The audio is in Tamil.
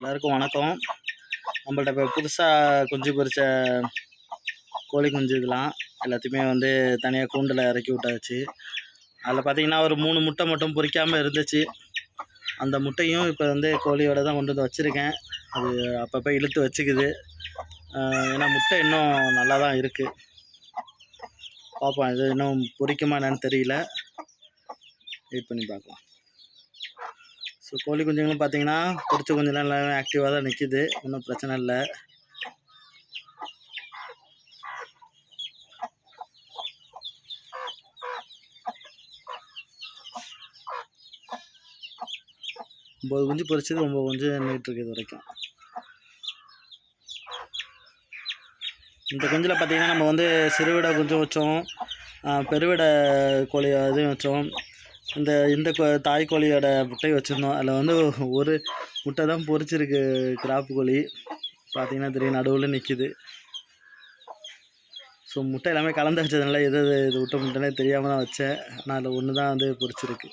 எல்லாருக்கும் வணக்கம். நம்மள்ட்ட இப்போ புதுசாக குஞ்சு பொறிச்ச கோழி குஞ்சு இதெல்லாம் எல்லாத்தையுமே வந்து தனியாக கூண்டில் இறக்கி விட்டாச்சு. அதில் பார்த்தீங்கன்னா ஒரு மூணு முட்டை மட்டும் பொரிக்காமல் இருந்துச்சு. அந்த முட்டையும் இப்போ வந்து கோழியோட தான் கொண்டு வந்து வச்சுருக்கேன். அது அப்பப்போ இழுத்து வச்சுக்குது. ஏன்னா முட்டை இன்னும் நல்லா தான் இருக்குது பார்ப்போம் இது இன்னும் பொரிக்குமா என்னன்னு தெரியல. வெயிட் பண்ணி பார்க்கலாம் ஸோ கோழி குஞ்சுங்களும் பார்த்தீங்கன்னா பொரிச்ச குஞ்செல்லாம் எல்லாமே ஆக்டிவாக தான் நிற்கிது ஒன்றும் பிரச்சனை இல்லை. ஒம்பது குஞ்சு பொரிச்சது ஒம்பது குஞ்சு நின்றுட்டுருக்கு இது வரைக்கும். இந்த குஞ்சில் பார்த்தீங்கன்னா நம்ம வந்து சிறுவிடை குஞ்சும் வச்சோம். பெருவிடை கோழி இதுவும் வச்சோம். இந்த இந்த கோ- தாய் கோழியோட முட்டை வச்சுருந்தோம். அதில் வந்து ஒரு முட்டை தான் பொரிச்சிருக்கு கிராப்பு கோழி. பார்த்தீங்கன்னா தெரியும் நடுவில் நிற்கிது ஸோ முட்டை எல்லாமே கலந்து வச்சதுனால எது எது இது விட்ட முட்டைனே தெரியாமல் தான் வச்சேன். ஆனால் அதில் ஒன்று தான் வந்து பொரிச்சிருக்கு.